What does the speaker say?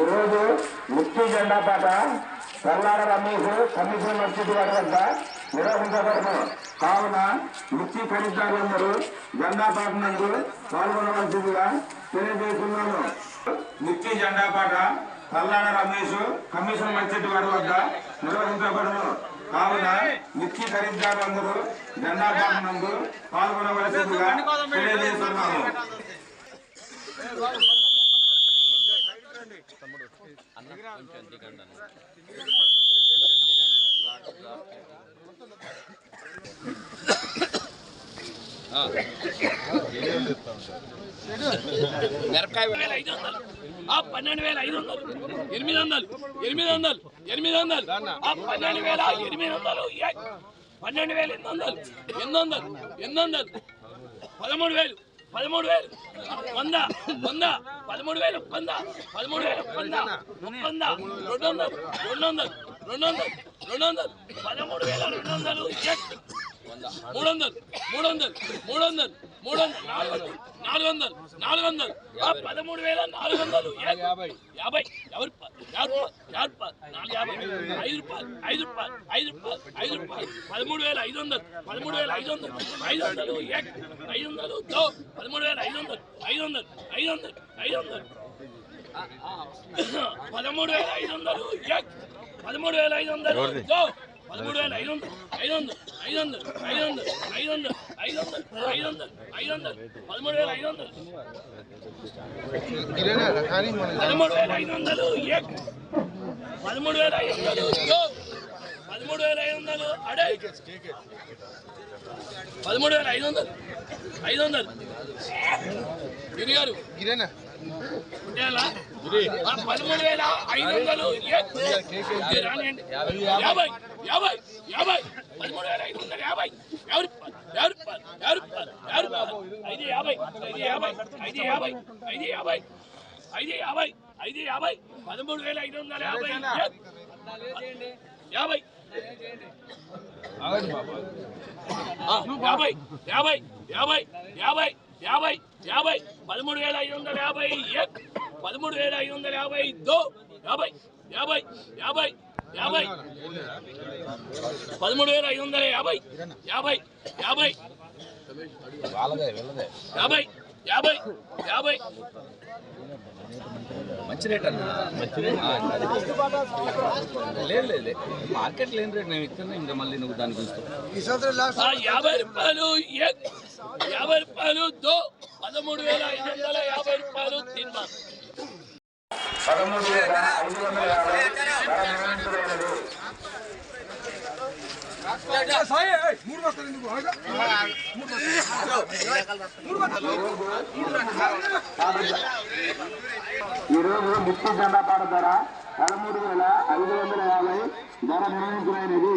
ఈరోజు మిర్చి జెండా పాట తెల్లాడ రమేష్ కమిషన్ మసీదు వారి వద్ద నిర్వహించబడను. కావున మిర్చి ఖరీదారులందరూ జెండా పాట నందు పాల్గొనవలసిందిగా తెలియజేస్తున్నాను. మిర్చి జెండా పాట తెల్లాడ రమేష్ కమిషన్ మసీదు వారి వద్ద నిర్వహించబడను. కావున మిర్చి ఖరీదారులందరూ జెండా పాట నందు పాల్గొనవలసిందిగా తెలియజేస్తున్నాను. వేల ఐదు వందలు ఆ పన్నెండు వేల ఐదు వందలు ఎనిమిది వందలు ఎనిమిది వందలు ఎనిమిది వందలు ఆ పన్నెండు వేల ఎనిమిది వందలు పన్నెండు వేల ఎనిమిది వందలు ఎనిమిది వందలు ఎనిమిది వందలు పదమూడు వేలు. పదమూడు వేలు. వంద వంద పదమూడు వేలు వంద పదమూడు వేలు వంద వంద రెండు వందలు రెండు వందలు రెండు వందలు రెండు వందలు పదమూడు వేల రెండు వందలు మూడు వందలు మూడు వందలు మూడు వందలు మూడు వందలు నాలుగు వందలు నాలుగు వందలు నాలుగు వందలు పదమూడు వేల నాలుగు వందలు యాభై. యాభై. ఎవరు ఐదు రూపాయలు ఐదు రూపాయలు ఐదు రూపాయలు ఐదు రూపాయలు. పదమూడు వేల ఐదు వందలు పదమూడు వేల ఐదు వందలు ఐదు వందలు ఐదు వందలు దో పదమూడు వేల ఐదు వందలు ఐదు వందలు ఐదు వందలు ఐదు వందలు. పదమూడు వేల ఐదు వందలు పదమూడు వేల ఐదు వందలు పదమూడు వేల ఐదు వందలు ఐదు వందలు ఐదు వందలు ఐదు వందలు ఐదు వందలు ఐదు వందలు ఐదు వందలు ఐదు వందలు పదమూడు వేల ఐదు వందలు పదమూడు వేల ఐదు వందలు పదమూడు వేల ఐదు వందలు పదమూడు వేల ఐదు వందలు అడే పదమూడు వేల ఐదు వందలు ఐదు వందలు గిరి గారు ఉంటేలా? పదమూడు వేల ఐదు వందలు. ఏ- యాభై యాభై యాభై. పదమూడు వేల ఐదు వందల. యాభై. యాభై రూపాయలు, యాభై రూపాయలు, ఐదు యాభై. ఐదు యాభై. ఐదు యాభై. ఐదు యాభై. ఐదు యాభై. ఐదు యాభై. పదమూడు వేల ఐదు వందల యాభై. ఏ- యాభై. ఆ, యాభై. యాభై. యాభై. యాభై. యాభై. యాభై. పదమూడు వేల ఐదు వందల యాభై. ఏక్ పదమూడు వేల ఐదు వందల యాభై దో యాభై యాభై యాభై యాభై. పదమూడు వేల ఐదు వందల యాభై యాభై యాభై. యాభై యాభై యాభై. మంచి రేట్ అన్న. లేదు లేదు లేదు. మార్కెట్ లేని రేట్ నేను ఇస్తున్నా ఇంకా మళ్ళీ నువ్వు దాని గురించి యాభై రూపాయలు యాభై రూపాయలు దో పదమూడు వేల ఐదు వందల యాభై రూపాయలు తిన్నా. పదమూడు వేల ఐదు వందల యాభై ధర నిర్ణయించబడినది ఈరోజు మిర్చి జెండా పాట ధర పదమూడు వేల ఐదు వందల యాభై ధర నిర్ణయించబడినది